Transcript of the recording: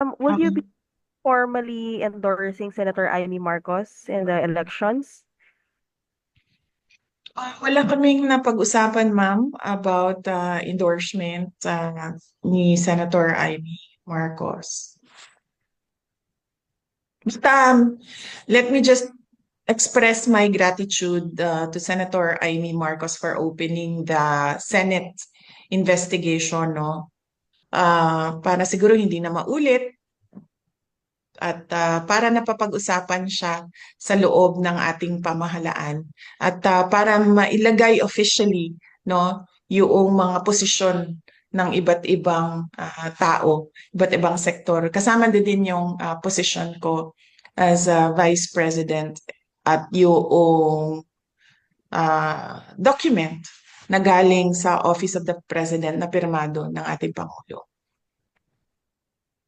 Um, will you Okay. be formally endorsing Senator Amy Marcos in the elections? Ah, wala kaming napag-usapan, ma'am, about uh, endorsement uh, ni Senator Amy Marcos. Basta, um, let me just express my gratitude uh, to Senator Amy Marcos for opening the Senate investigation, no? Ah, para siguro hindi na maulit. At ah, para napapag-usapan siya sa loob ng ating pamahalaan. At ah, para mailagay officially no yung mga posisyon ng iba't ibang ah, tao, iba't ibang sektor. Kasama din yung ah, posisyon ko as a Vice President at yung ah, document na galing sa Office of the President na pirmado ng ating Pangulo.